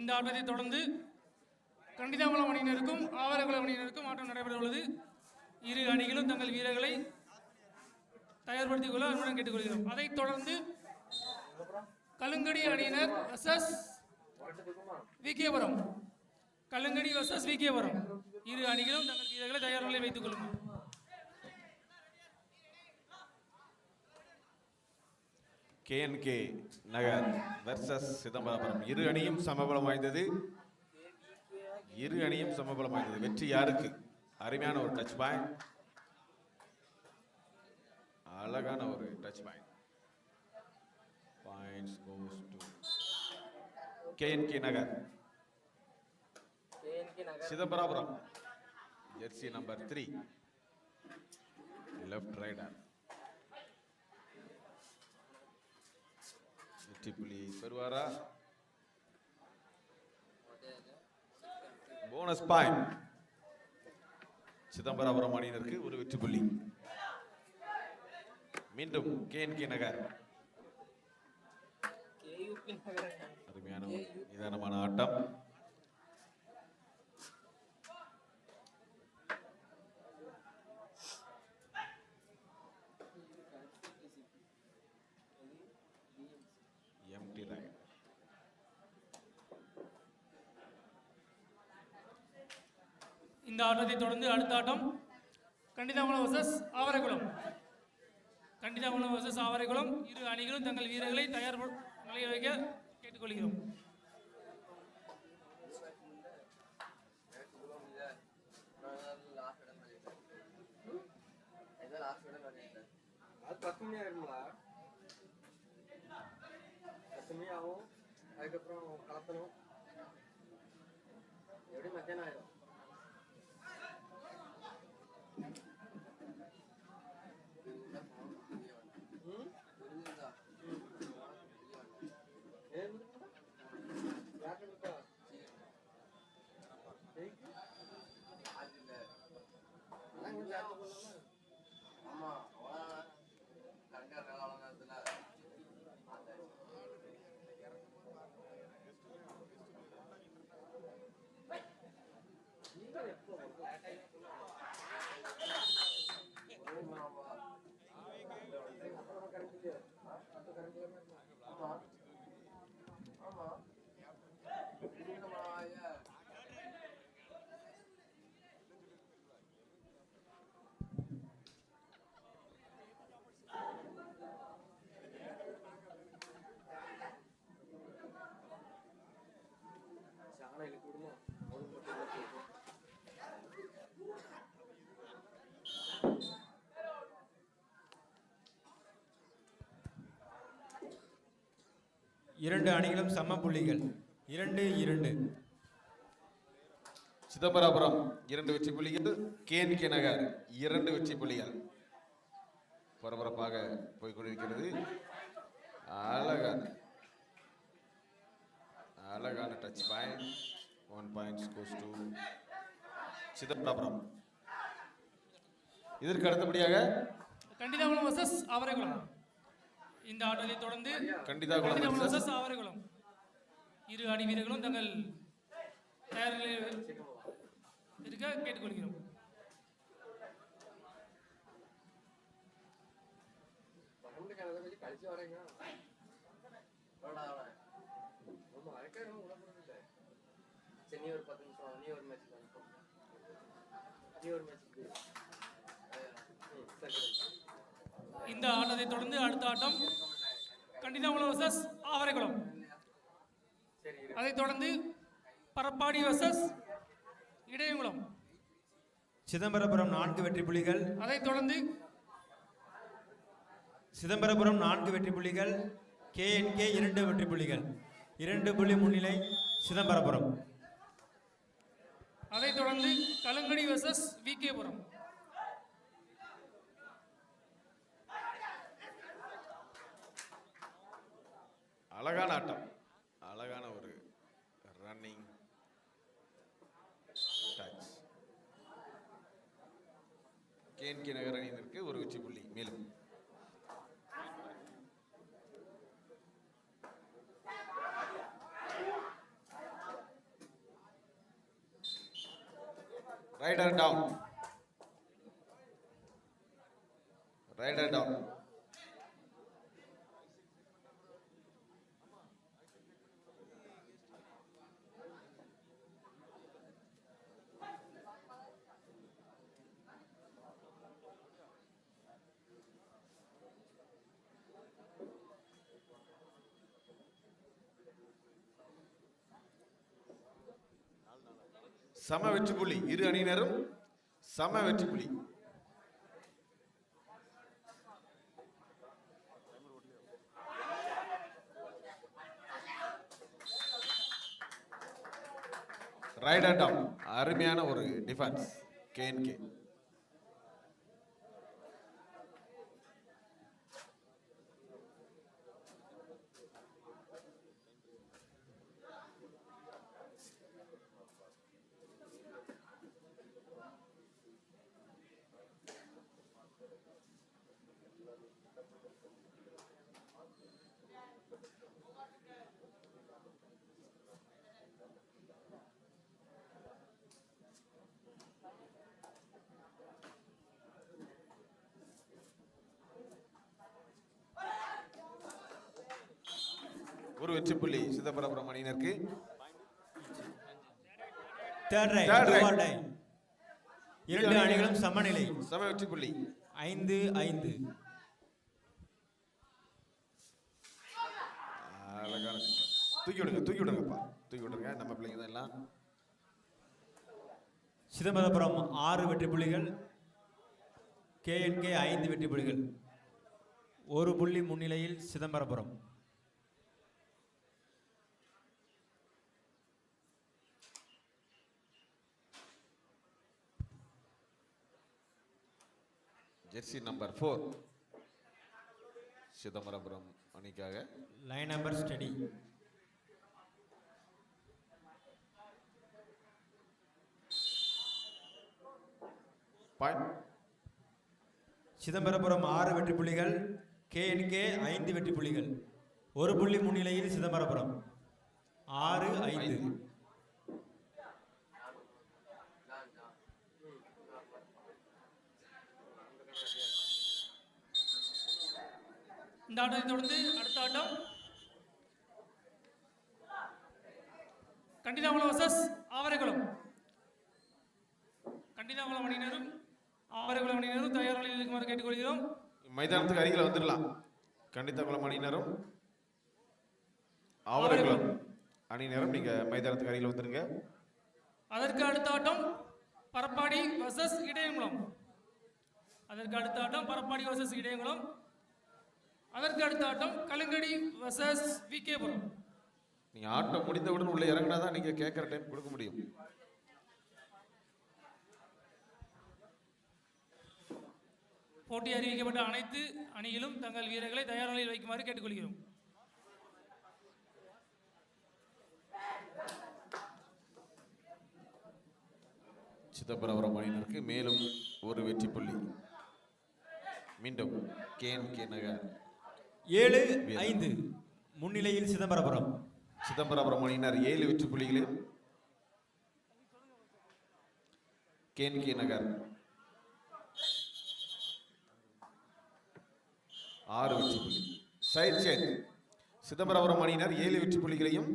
இந்த ஆட்டத்தை தொடர்ந்து கண்டிதாகுளம் அணியினருக்கும் ஆவரகுளம் அணியினருக்கும் ஆட்டம் நடைபெற உள்ளது இரு அணிகளும் தங்கள் வீரர்களை தயார்படுத்திக் கொள்ள அன்புடன் கேட்டுக்கொள்கிறோம். அதைத் தொடர்ந்து கலுங்கடி அணியினர் எஸ்எஸ் விகேபுரம். கலுங்கடி வர்சஸ் விகேபுரம். இரு அணிகளும் தங்கள் வீரர்களை தயார் நிலையில் வைத்துக் கொள்ளுங்கள். கேஎன்கே நகர் வெர்சஸ் சிதம்பரம் இரு அணியும் சமபலம் வாய்ந்தது. இரு அணியும் சமபலம் வாய்ந்தது. வெற்றி யாருக்கு? அருமையான ஒரு டச் பாயிண்ட் அழகான ஒரு touch point points goes to KNK Nagar. Chidambarapuram. Jersey number three left raider புள்ளி பெறுவாரா போனஸ் பாயிண்ட் சிதம்பரபுரம் அணியினருக்கு ஒரு வெற்றி புள்ளி மீண்டும் கேஎன்கே நகர். அருமையான நிதானமான ஆட்டம் எம்டி ரைட் இந்த ஆட்டத்தை தொடர்ந்து அடுத்த ஆட்டம் கண்டிதாகுளம் வர்சஸ் ஆவரைக்குளம். கண்டிதாகுளம் வர்சஸ் ஆவரைக்குளம். இரு அணிகளும் தங்கள் வீரர்களை தயார் நிலைய வைக்க கேட்டுக்கொள்கிறோம். அது அதுக்கப்புறம் கலப்பணும் எப்படி மத்தியானம் ஆயிடும் இரண்டு அணிகளும் சம புள்ளிகள். இரண்டு இரண்டு. சிதம்பரபுரம் இரண்டு வெற்றி புள்ளிகள். கேஎன்கே நகர் இரண்டு வெற்றி புள்ளிகள். பரபரப்பாக போய் கொண்டிருக்கிறது அழகான அழகான touch point one points goes to Chidambarapuram. இதற்கு அடுத்தபடியாக கண்டிதாகுளம் வர்சஸ் ஆவரைக்குளம் இந்த ஆட்டத்தை தொடர்ந்து வர்சஸ் ஆவரைக்குளம் இரு அணி வீரர்களும் தங்கள் தயார் நிலையில் இருக்க கேட்டுக்கொள்கிறோம். கழிச்சு வரேங்க சரி நீ ஒரு பத்து நிமிஷம் நீ ஒரு மேட்ச் நீ ஒரு மேட்ச் சரி இந்த ஆட்டத்தை தொடர்ந்து அடுத்த ஆட்டம் கண்டிதாகுளம் வர்சஸ் ஆவரைக்குளம். அதைத் தொடர்ந்து பரப்பாடி வர்சஸ் இடையங்குளம். சிதம்பரபுரம் நான்கு வெற்றி புள்ளிகள் அதைத் தொடர்ந்து சிதம்பரபுரம் நான்கு வெற்றி புள்ளிகள் கேஎன்கே இரண்டு வெற்றி புள்ளிகள் இரண்டு புள்ளி முன்னிலை சிதம்பரபுரம். அதைத் தொடர்ந்து கலுங்கடி வர்சஸ் விகேபுரம். அழகான ஆட்டம். அழகான ஒரு ரன்னிங் டச் கேன்கி நகர் அணியினருக்கு ஒரு உச்சி புள்ளி. மேலும். ரைடர் டவுன் ரைடர் டவுன் சம வெற்றி புள்ளி. இரு அணியினரும் சம வெற்றி புள்ளி. ரைட் டவுன் அருமையான ஒரு டிஃபென்ஸ் கேஎன்கே ஒரு வெற்றி புள்ளி சிதம்பரம் அணியினருக்கு இரண்டு அணிகளும் சமநிலை. சம வெற்றி புள்ளி ஐந்து ஐந்து. அழகான. தூக்கி விடுங்க தூக்கி விடுங்கப்பா. தூக்கி விடுங்க நம்ம பிள்ளைங்க தான் எல்லாம். சிதம்பரபுரம் ஆறு வெற்றி புள்ளிகள் கேஎன்கே ஐந்து வெற்றி புள்ளிகள் ஒரு புள்ளி முன்னிலையில் Chidambarapuram. Jersey number four. Chidambarapuram அணிக்காக. லைன் நம்பர் ஸ்டடி சிதம்பரபுரம் ஆறு வெற்றி புள்ளிகள் கேஎன்கே ஐந்து வெற்றி புள்ளிகள். ஒரு புள்ளி முன்னிலையில் சிதம்பரபுரம். ஆறு ஐந்து. இந்த ஆட்டத்தை தொடர்ந்து அடுத்த ஆட்டம். கண்டிதாகுளம் வர்சஸ் ஆவரைக்குளம் கண்டிதாகுளம் அணியினரும் ஆவரைக்குளம் அணியினரும் தயார் நிலையில் இருக்குமாறு கேட்டுக்கொள்கிறோம். மைதானத்துக்கு அருகில் வந்துடலாம். கண்டித்தகுளம் அணியினரும் ஆவரகுளம் அணியினரும் நீங்க மைதானத்துக்கு அருகில் வந்துருங்க. அதற்கு அடுத்த ஆட்டம் பரப்பாடி வர்சஸ் இடையங்குளம். அதற்கு அடுத்த ஆட்டம் பரப்பாடி வர்சஸ் இடையங்குளம். அதற்கு அடுத்த ஆட்டம் கலங்கடி வர்சஸ் விகேபுரம் நீங்க ஆட்டம் முடிந்தவுடன் உள்ள இறங்கினா தான் நீங்க கேட்குற டைம் கொடுக்க முடியும். போட்டி அறிவிக்கப்பட்ட அனைத்து அணியிலும் தங்கள் வீரர்களை தயார் நிலையில் வைக்குமாறு கேட்டுக்கொள்கிறோம். சிதம்பரம் அணியினருக்கு மேலும் ஒரு வெற்றி புள்ளி. மீண்டும் கேன் கே நகர். ஏழு ஐந்து. முன்னிலையில் சிதம்பரபுரம். சிதம்பரபுரம் அணியினர் ஏழு வெற்றி புள்ளிகளையும் கேன் கே நகர். ஆறு வெற்றி புள்ளி. சைட் சேஞ்ச் சிதம்பரபுரம் அணியினர் ஏழு வெற்றி புள்ளிகளையும்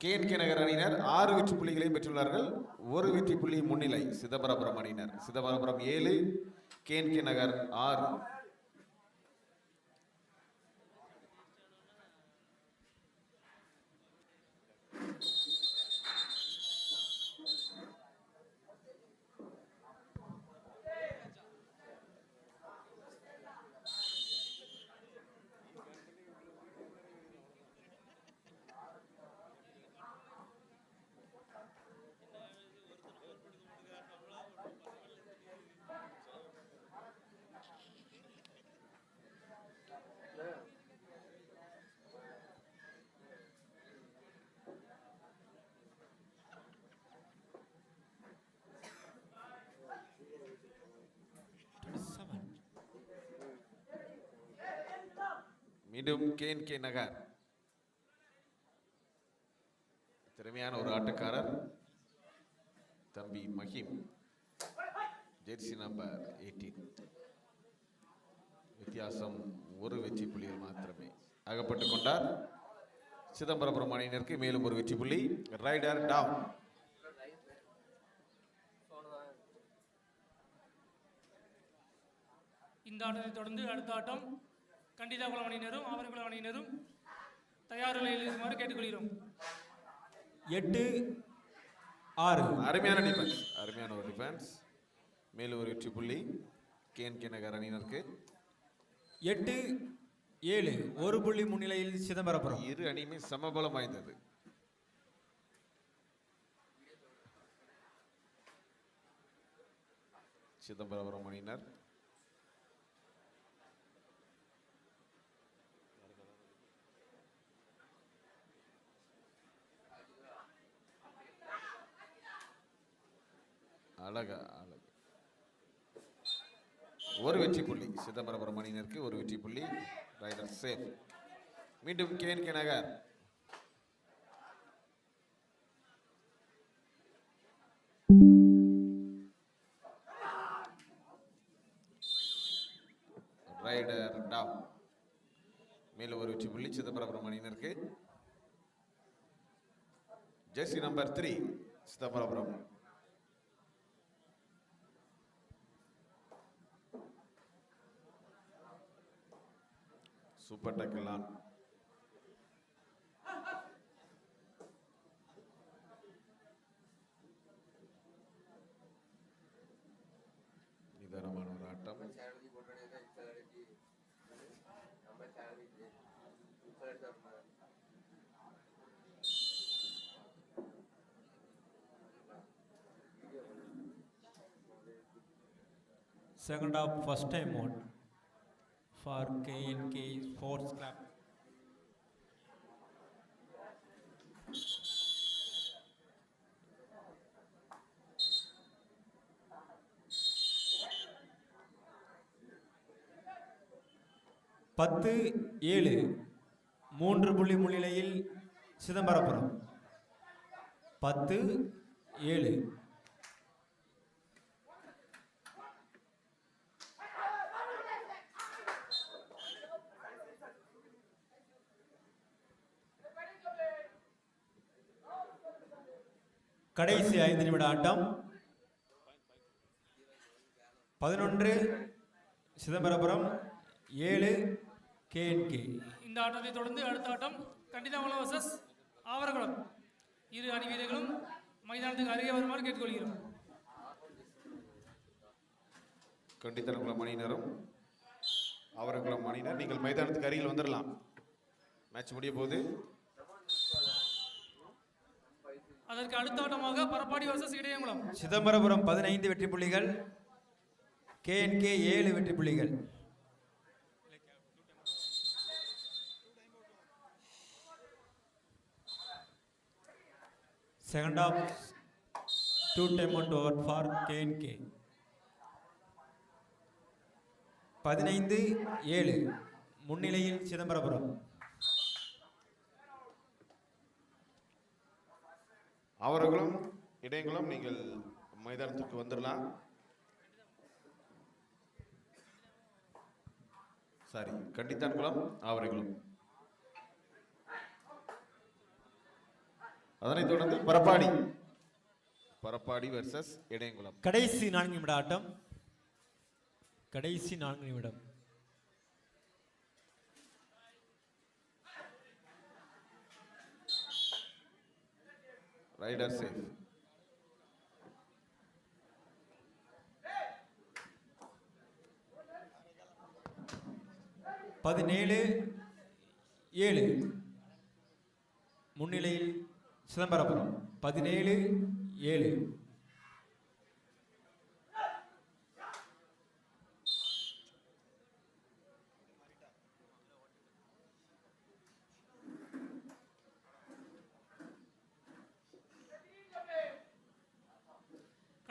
கேன் கே நகர் அணியினர் ஆறு வெற்றி புள்ளிகளையும் பெற்றுள்ளார்கள். ஒரு வெற்றி புள்ளி முன்னிலை சிதம்பரபுரம் அணியினர் சிதம்பரபுரம் ஏழு கேன் கே நகர் ஆறு. மீண்டும் கேன் கே நகர். திறமையான ஒரு ஆட்டக்காரர் தம்பி மஹிம் ஜெர்சி நம்பர் எயிட்டீன். வித்தியாசம் ஒரு வெற்றி புள்ளியில் மாத்திரமே அகப்பட்டு கொண்டார். சிதம்பரபுரம் அணியினருக்கு மேலும் ஒரு வெற்றி புள்ளி. Raider down. இந்த ஆட்டத்தை தொடர்ந்து அடுத்த ஆட்டம் கண்டிதாகுளம் அணியினரும் ஆவரகுளம் அணியினரும் தயார் நிலையில் இருக்குமாறு கேட்டுக்கொள்கிறோம். எட்டு ஆறு. அருமையான டிஃபென்ஸ் அருமையான ஒரு டிஃபென்ஸ் மேலும் ஒரு வெற்றி புள்ளி. கேன் கே நகர் அணியினருக்கு. எட்டு ஏழு. ஒரு புள்ளி முன்னிலையில் சிதம்பரபுரம் இரு அணியுமே சமபலம் வாய்ந்தது. சிதம்பரபுரம் அணியினர். ஒரு வெற்றி புள்ளி. சிதம்பரபுரம் அணியினருக்கு ஒரு வெற்றி புள்ளி. Raider safe. மீண்டும் can K Nagar. Raider top. மேலும் ஒரு வெற்றி புள்ளி சிதம்பரபுரம் அணியினருக்கு jersey number three Chidambarapuram. Super டக்கெல்லாம் நிதானமான ஒரு ஆட்டம். Second half, first time out. For KNK Sports Club. பத்து ஏழு மூன்று புள்ளி முன்னிலையில் சிதம்பரபுரம் பத்து ஏழு கடைசி ஐந்து நிமிட ஆட்டம். பதினொன்று சிதம்பரபுரம். ஏழு கேஎன்கே இந்த ஆட்டத்தை தொடர்ந்து அடுத்த ஆட்டம் கண்டிதாகுளம் வர்சஸ் ஆவரகுளம். இரு அணி வீரர்களும் மைதானத்துக்கு அருகே வருமாறு கேட்டுக்கொள்கிறோம். கண்டித்தனகுளம் அணியினரும் அவரகுளம் அணியினர். நீங்கள் மைதானத்துக்கு அருகில் வந்துடலாம் மேட்ச் முடிய போகுது அதற்கு அடுத்தாட்டமாக பரப்பாடி வர்சஸ் இடையங்குளம். சிதம்பரபுரம் பதினைந்து வெற்றி புள்ளிகள் கேஎன்கே ஏழு வெற்றி புள்ளிகள். Second half two time out over for KNK பதினைந்து ஏழு. முன்னிலையில் சிதம்பரபுரம். அவர்களும் இடையங்களும் நீங்கள் மைதானத்துக்கு வந்துடலாம். சாரி கண்டித்தான்குளம் அவர்களும். அதனைத் தொடர்ந்து பரப்பாடி. பரப்பாடி வெர்சஸ் இடையங்குளம். கடைசி நான்கு நிமிட ஆட்டம். கடைசி நான்கு நிமிடம். ரைடர் சேஃப் பதினேழு ஏழு. முன்னிலையில் சிதம்பரபுரம். பதினேழு ஏழு.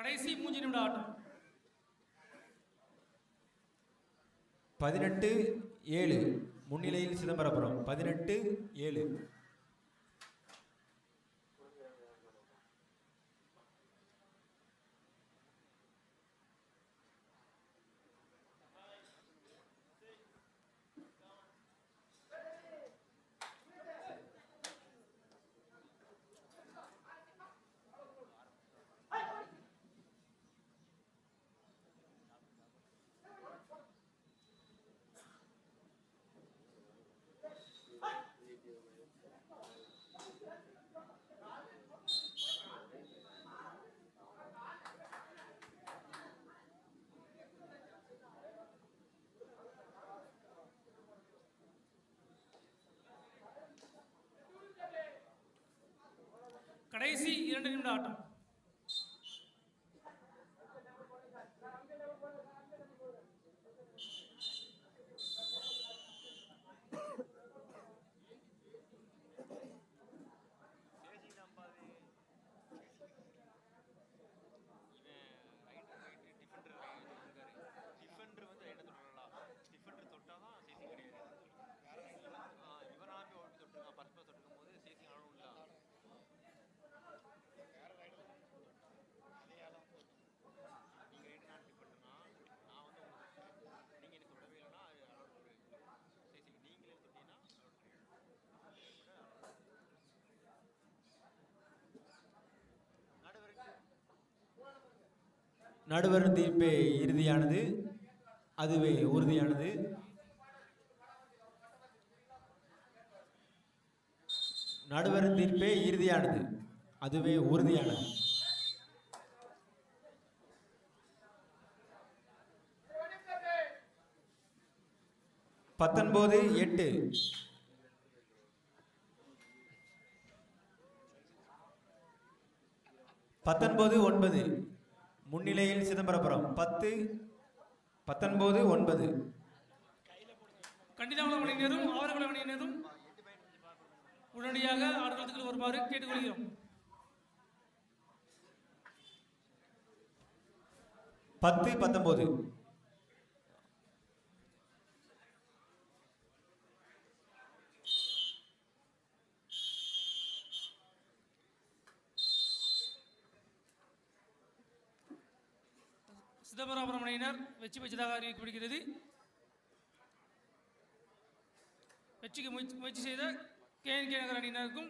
கடைசி மூஞ்சி நிமிட ஆட்டம். பதினெட்டு ஏழு. முன்னிலையில் சிதம்பரபுரம் பதினெட்டு ஏழு. கடைசி இரண்டு நிமிட ஆட்டம். நடுவர் தீர்ப்பே இறுதியானது அதுவே உறுதியானது. நடுவர் தீர்ப்பே இறுதியானது அதுவே உறுதியானது. பத்தொன்பது எட்டு. பத்தொன்பது ஒன்பது. முன்னிலையில் சிதம்பரபுரம். பத்து பத்தொன்பது ஒன்பது. கண்டிதாமலம் அணியினரும் அவர்கள் அணியினரும் உடனடியாக ஆடுகளத்துக்கு வருமாறு கேட்டுக்கொள்கிறோம். பத்து பத்தொன்பது. சிதம்பரம் அணியினர் வெற்றி பெற்றதாக அறிவிக்கப்படுகிறது. வெற்றிக்கு முயற்சி முயற்சி செய்த கேஎன்கே நகர் அணியினருக்கும்